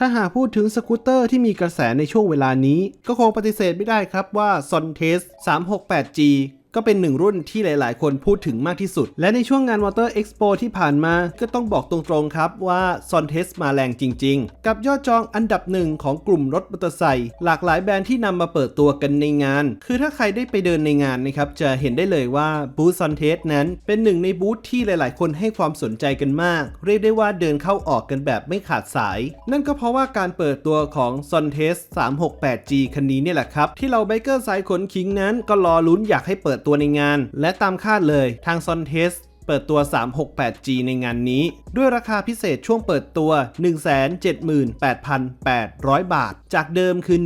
ถ้าหากพูดถึงสกูตเตอร์ที่มีกระแสในช่วงเวลานี้ ก็คงปฏิเสธไม่ได้ครับว่า s o n t e s 368G ก็เป็นหนึ่งรุ่นที่หลาย ๆ คนพูดถึงมากที่สุด และในช่วงงาน Water Expo ที่ผ่านมาก็ต้องบอกตรง ๆ ครับว่า s o n t e s มาแรงจริง ๆ กับยอดจองอันดับหนึ่งของกลุ่มรถมอเตอร์ไซค์หลากหลายแบรนด์ที่นำมาเปิดตัวกันในงาน คือถ้าใครได้ไปเดินในงานนะครับจะเห็นได้เลยว่าบูธ s o n t e s นั้นเป็นหนึ่งในบูธที่หลาย ๆ คนให้ความสนใจกันมาก เรียกได้ว่าเดินเข้าออกกันแบบไม่ขาดสาย นั่นก็เพราะว่าการเปิดตัวของ s o n t e s 368G คันนี้เนี่ยแหละครับที่เราไบเกอร์สายขนคิงนั้นก็รอลุ้นอยากให้เปิดตัวในงาน และตามคาดเลยทาง s o n t e s เปิดตัว 368G ในงานนี้ ด้วยราคาพิเศษช่วงเปิดตัว 178,800 บาท จากเดิมคือ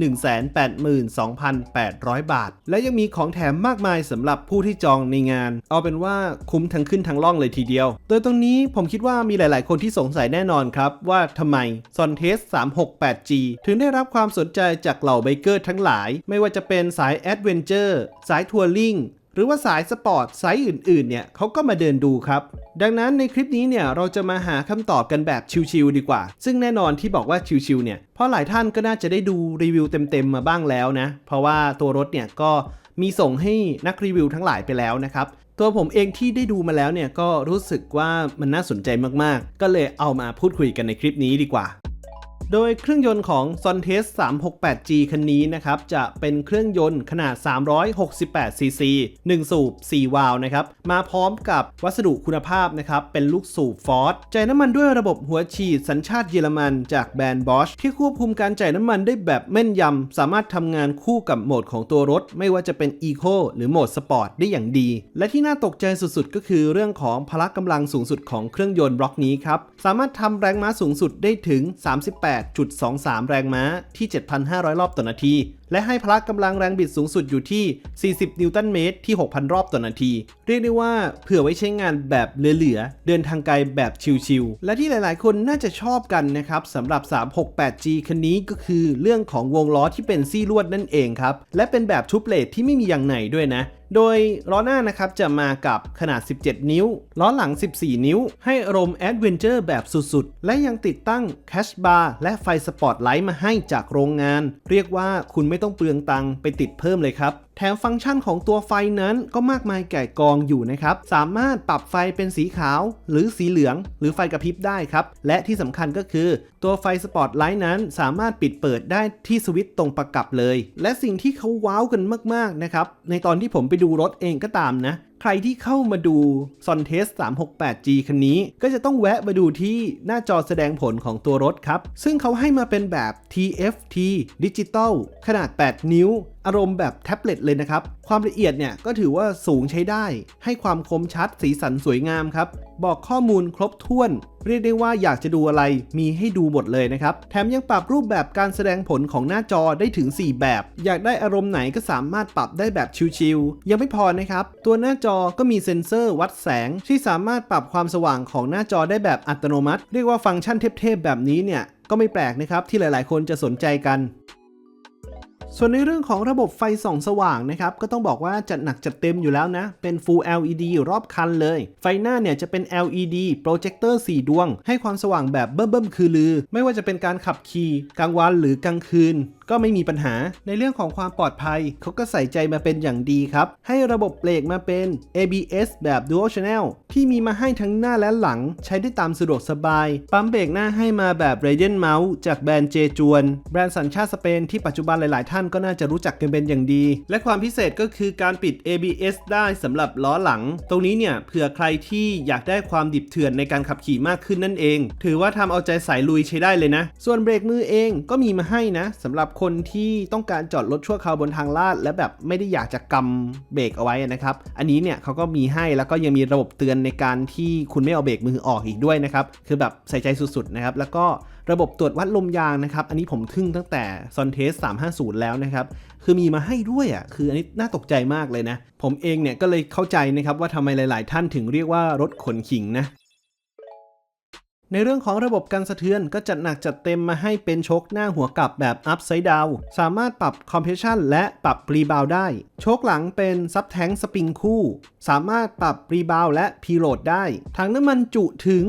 182,800 บาท และยังมีของแถมมากมายสำหรับผู้ที่จองในงาน เอาเป็นว่าคุ้มทั้งขึ้นทั้งล่องเลยทีเดียว โดยตรงนี้ผมคิดว่ามีหลาย ๆ คนที่สงสัยแน่นอนครับ ว่าทำไม s o n t e s 368G ถึงได้รับความสนใจจากเหล่าไบเกอร์ทั้งหลาย ไม่ว่าจะเป็นสายแอดเวนเจอร์สายทัวริง หรือว่าสายสปอร์ตไซส์อื่นๆเนี่ยเขาก็มาเดินดูครับ ดังนั้นในคลิปนี้เนี่ยเราจะมาหาคำตอบกันแบบชิวๆดีกว่า ซึ่งแน่นอนที่บอกว่าชิวๆเนี่ยเพราะหลายท่านก็น่าจะได้ดูรีวิวเต็มๆมาบ้างแล้วนะ เพราะว่าตัวรถเนี่ยก็มีส่งให้นักรีวิวทั้งหลายไปแล้วนะครับตัวผมเองที่ได้ดูมาแล้วเนี่ยก็รู้สึกว่ามันน่าสนใจมากๆ ก็เลยเอามาพูดคุยกันในคลิปนี้ดีกว่า โดยเครื่องยนต์ของ s o n t e s 368G คันนี้นะครับ จะเป็นเครื่องยนต์ขนาด 368 cc 1 สูบ 4 วาล์วนะครับ มาพร้อมกับวัสดุคุณภาพนะครับ เป็นลูกสูบฟอร์ดจ่ายน้ำมันด้วยระบบหัวฉีดสัญชาติเยอรมันจากแบรนด์ Bosch ที่ควบคุมการจ่ายน้ำมันได้แบบแม่นยำ สามารถทำงานคู่กับโหมดของตัวรถ ไม่ว่าจะเป็น Eco หรือโหมด Sport ได้อย่างดี และที่น่าตกใจสุดๆ ก็คือเรื่องของพละกำลังสูงสุดของเครื่องยนต์บล็อกนี้ครับ สามารถทำแรงม้าสูงสุดได้ถึง 38 8.23 แรงม้าที่ 7,500 รอบต่อนาที และให้พละกำลังแรงบิดสูงสุดอยู่ที่ 40 นิวตันเมตรที่ 6,000 รอบต่อนาที เรียกได้ว่าเผื่อไว้ใช้งานแบบเหลือๆ เดินทางไกลแบบชิลๆ และที่หลายๆ คนน่าจะชอบกันนะครับสำหรับ 368G คันนี้ก็คือเรื่องของวงล้อที่เป็นซี่ลวดนั่นเองครับ และเป็นแบบทูบเลทที่ไม่มียางไหนด้วยนะ โดยล้อหน้านะครับจะมากับขนาด 17 นิ้ว ล้อหลัง 14 นิ้ว ให้อารมณ์แอดเวนเจอร์แบบสุดๆ และยังติดตั้งแคชบาร์และไฟสปอตไลท์มาให้จากโรงงาน เรียกว่าคุณไม่ต้องเปลืองตังค์ไปติดเพิ่มเลยครับแถมฟังก์ชันของตัวไฟนั้นก็มากมายแก่กองอยู่นะครับ สามารถปรับไฟเป็นสีขาว หรือสีเหลือง หรือไฟกระพริบได้ครับ และที่สำคัญก็คือ ตัวไฟสปอตไลท์นั้นสามารถปิดเปิดได้ที่สวิตช์ตรงประกับเลย และสิ่งที่เขาว้าวกันมากๆนะครับ ในตอนที่ผมไปดูรถเองก็ตามนะ ใครที่เข้ามาดู s o n t e s 368G คันนี้ ก็จะต้องแวะมาดูที่หน้าจอแสดงผลของตัวรถครับ ซึ่งเขาให้มาเป็นแบบ TFT Digital ขนาด 8 นิ้ว อารมณ์แบบแท็บเล็ตเลยนะครับ ความละเอียดเนี่ยก็ถือว่าสูงใช้ได้ ให้ความคมชัดสีสันสวยงามครับ บอกข้อมูลครบถ้วน เรียกได้ว่าอยากจะดูอะไรมีให้ดูหมดเลยนะครับ แถมยังปรับรูปแบบการแสดงผลของหน้าจอได้ถึง 4 แบบ อยากได้อารมณ์ไหนก็สามารถปรับได้แบบชิลๆ ยังไม่พอนะครับ ตัวหน้าจอก็มีเซ็นเซอร์วัดแสงที่สามารถปรับความสว่างของหน้าจอได้แบบอัตโนมัติ เรียกว่าฟังก์ชันเทพๆแบบนี้เนี่ยก็ไม่แปลกนะครับที่หลายๆ คนจะสนใจกัน ส่วนในเรื่องของระบบไฟส่องสว่างนะครับก็ต้องบอกว่าจัดหนักจัดเต็มอยู่แล้วนะ เป็น Full LED รอบคันเลย ไฟหน้าเนี่ยจะเป็น LED โปรเจคเตอร์ 4 ดวง ให้ความสว่างแบบเบิ่มๆคือลือ ไม่ว่าจะเป็นการขับขี่กลางวันหรือกลางคืน ก็ไม่มีปัญหาในเรื่องของความปลอดภัย เขาก็ใส่ใจมาเป็นอย่างดีครับ ให้ระบบเบรกมาเป็น ABS แบบ Dual Channel ที่มีมาให้ทั้งหน้าและหลัง ใช้ได้ตามสะดวกสบาย ปั๊มเบรกหน้าให้มาแบบ Radiant Mouse จากแบรนด์เจจวนแบรนด์สัญชาติสเปนที่ปัจจุบันหลาย ๆ ท่านานก็น่าจะรู้จักกันเป็นอย่างดี และความพิเศษก็คือการปิด ABS ได้สำหรับล้อหลัง ตรงนี้เนี่ยเผื่อใครที่อยากได้ความดิบเถื่อนในการขับขี่มากขึ้นนั่นเอง ถือว่าทำเอาใจสายลุยใช้ได้เลยนะ ส่วนเบรกมือเองก็มีมาให้นะสำหรับคนที่ต้องการจอดรถชั่วคราวบนทางลาด และแบบไม่ได้อยากจะกำเบรกเอาไว้นะครับ อันนี้เนี่ยเขาก็มีให้แล้วก็ยังมีระบบเตือนในการที่คุณไม่เอาเบรกมือออกอีกด้วยนะครับ คือแบบใส่ใจสุดๆนะครับ แล้วก็ระบบตรวจวัดลมยางนะครับ อันนี้ผมทึ่งตั้งแต่ s o n t e s 350 แล้วนะครับ คือมีมาให้ด้วยอะ คืออันนี้น่าตกใจมากเลยนะ ผมเองเนี่ยก็เลยเข้าใจนะครับว่าทำไมหลาย ๆ ท่านถึงเรียกว่ารถขนขิงนะ ในเรื่องของระบบการสะเทือนก็จัดหนักจัดเต็มมาให้เป็นโชคหน้าหัวกลับแบบ upside down สามารถปรับ compression และปรับ rebound ได้ โชคหลังเป็นซับแทงสปริงคู่ สามารถปรับ rebound และ preload ได้ ถังน้ำมันจุถึง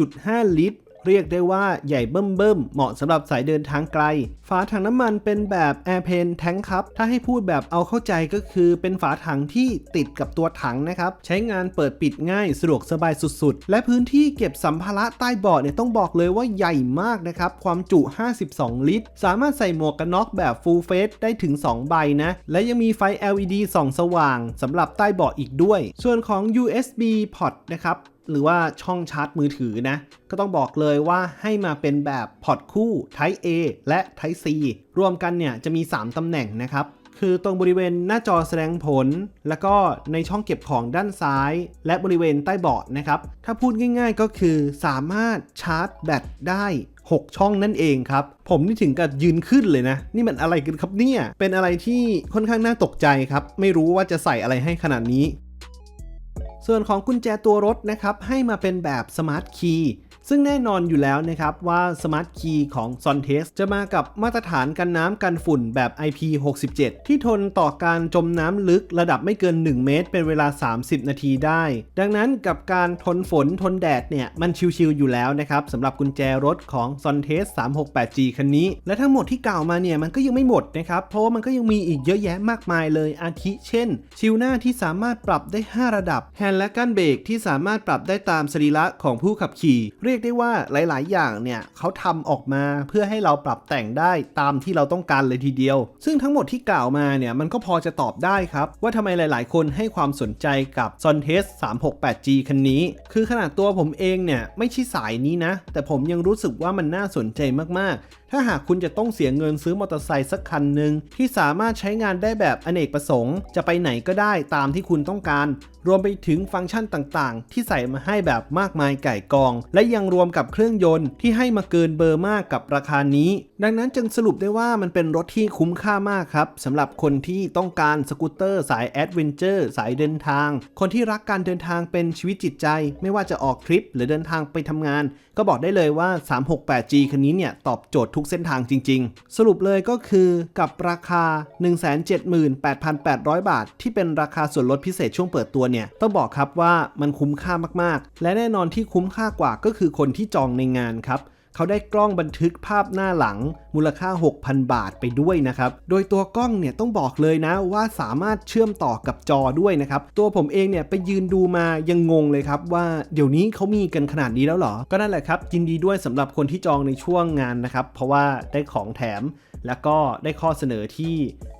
17.5 ลิตร เรียกได้ว่าใหญ่เบิ่มๆเหมาะสำหรับสายเดินทางไกล ฝาถังน้ำมันเป็นแบบ Air p a n Tank ครับ ถ้าให้พูดแบบเอาเข้าใจก็คือเป็นฝาถังที่ติดกับตัวถังนะครับ ใช้งานเปิดปิดง่ายสะดวกสบายสุดๆ และพื้นที่เก็บสัมภาระใต้เบาะเนี่ยต้องบอกเลยว่าใหญ่มากนะครับ ความจุ 52 ลิตร สามารถใส่หมวกกันน็อกแบบ Full Face ได้ถึง 2 ใบนะ และยังมีไฟ LED ส่องสว่างสำหรับใต้เบาะอีกด้วย ส่วนของ USB port นะครับ หรือว่าช่องชาร์จมือถือนะ ก็ต้องบอกเลยว่าให้มาเป็นแบบพอร์ตคู่ Type A และ Type C รวมกันเนี่ยจะมี 3 ตำแหน่งนะครับ คือตรงบริเวณหน้าจอแสดงผล แล้วก็ในช่องเก็บของด้านซ้าย และบริเวณใต้เบาะนะครับ ถ้าพูดง่ายๆก็คือสามารถชาร์จแบตได้6 ช่องนั่นเองครับ ผมนี่ถึงกับยืนขึ้นเลยนะ นี่มันอะไรกันครับเนี่ย เป็นอะไรที่ค่อนข้างน่าตกใจครับ ไม่รู้ว่าจะใส่อะไรให้ขนาดนี้ ส่วนของกุญแจตัวรถนะครับให้มาเป็นแบบสมาร์ทคีย์ ซึ่งแน่นอนอยู่แล้วนะครับว่าสมาร์ทคีย์ของ s o n t e s จะมากับมาตรฐานกันน้ำกันฝุ่นแบบ IP67 ที่ทนต่อการจมน้ำลึกระดับไม่เกิน 1 เมตร เป็นเวลา 30 นาทีได้ ดังนั้นกับการทนฝนทนแดดเนี่ย มันชิวๆอยู่แล้วนะครับสำหรับกุญแจรถของ s o n t e s 368G คันนี้ และทั้งหมดที่กล่าวมาเนี่ย มันก็ยังไม่หมดนะครับ เพราะว่ามันก็ยังมีอีกเยอะแยะมากมายเลยอาทิเช่น ชิวหน้าที่สามารถปรับได้ 5 ระดับแฮนด์และก้านเบรกที่สามารถปรับได้ตามสรีระของผู้ขับขี่ เรียกได้ว่าหลาย ๆ อย่างเนี่ยเขาทำออกมาเพื่อให้เราปรับแต่งได้ตามที่เราต้องการเลยทีเดียว ซึ่งทั้งหมดที่กล่าวมาเนี่ยมันก็พอจะตอบได้ครับ ว่าทำไมหลาย ๆ คนให้ความสนใจกับ s o n t e s 368G คันนี้ คือขนาดตัวผมเองเนี่ยไม่ใช่สายนี้นะ แต่ผมยังรู้สึกว่ามันน่าสนใจมาก ๆ ถ้าหากคุณจะต้องเสียเงินซื้อมอเตอร์ไซค์สักคันหนึ่งที่สามารถใช้งานได้แบบอเนกประสงค์ จะไปไหนก็ได้ตามที่คุณต้องการ รวมไปถึงฟังก์ชันต่าง ๆ ที่ใส่มาให้แบบมากมายไก่กอง และยังรวมกับเครื่องยนต์ที่ให้มาเกินเบอร์มากกับราคานี้ ดังนั้นจึงสรุปได้ว่ามันเป็นรถที่คุ้มค่ามากครับสำหรับคนที่ต้องการสกูตเตอร์สายแอดเวนเจอร์สายเดินทาง คนที่รักการเดินทางเป็นชีวิตจิตใจ ไม่ว่าจะออกทริปหรือเดินทางไปทำงาน ก็บอกได้เลยว่า 368G คันนี้เนี่ย ตอบโจทย์ทุกเส้นทางจริง ๆ สรุปเลยก็คือกับราคา 178,800 บาท ที่เป็นราคาส่วนลดพิเศษช่วงเปิดตัวเนี่ย ต้องบอกครับว่ามันคุ้มค่ามากๆ และแน่นอนที่คุ้มค่ากว่าก็คือคนที่จองในงานครับ เขาได้กล้องบันทึกภาพหน้าหลังมูลค่า 6,000 บาทไปด้วยนะครับ โดยตัวกล้องเนี่ยต้องบอกเลยนะว่าสามารถเชื่อมต่อกับจอด้วยนะครับ ตัวผมเองเนี่ยไปยืนดูมายังงงเลยครับว่าเดี๋ยวนี้เขามีกันขนาดนี้แล้วเหรอ ก็นั่นแหละครับยินดีด้วยสำหรับคนที่จองในช่วงงานนะครับ เพราะว่าได้ของแถม แล้วก็ได้ข้อเสนอที่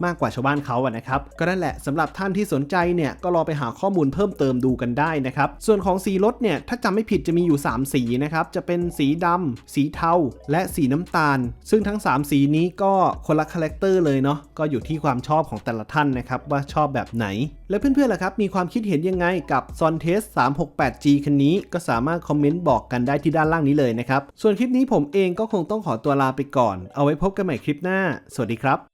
มากกว่าชาวบ้านเขาอะนะครับ ก็นั่นแหละสำหรับท่านที่สนใจเนี่ยก็รอไปหาข้อมูลเพิ่มเติมดูกันได้นะครับ ส่วนของสีรถเนี่ยถ้าจำไม่ผิดจะมีอยู่ 3 สีนะครับ จะเป็นสีดำสีเทา และสีน้ำตาล ซึ่งทั้ง 3 สีนี้ก็คนละคาแรคเตอร์เลยเนาะ ก็อยู่ที่ความชอบของแต่ละท่านนะครับว่าชอบแบบไหน แล้วเพื่อนๆล่ะครับมีความคิดเห็นยังไงกับ s o n t e s 368G คันนี้ก็สามารถคอมเมนต์บอกกันได้ที่ด้านล่างนี้เลยนะครับ ส่วนคลิปนี้ผมเองก็คงต้องขอตัวลาไปก่อน เอาไว้พบกันใหม่คลิปหน้าหน้า สวัสดีครับ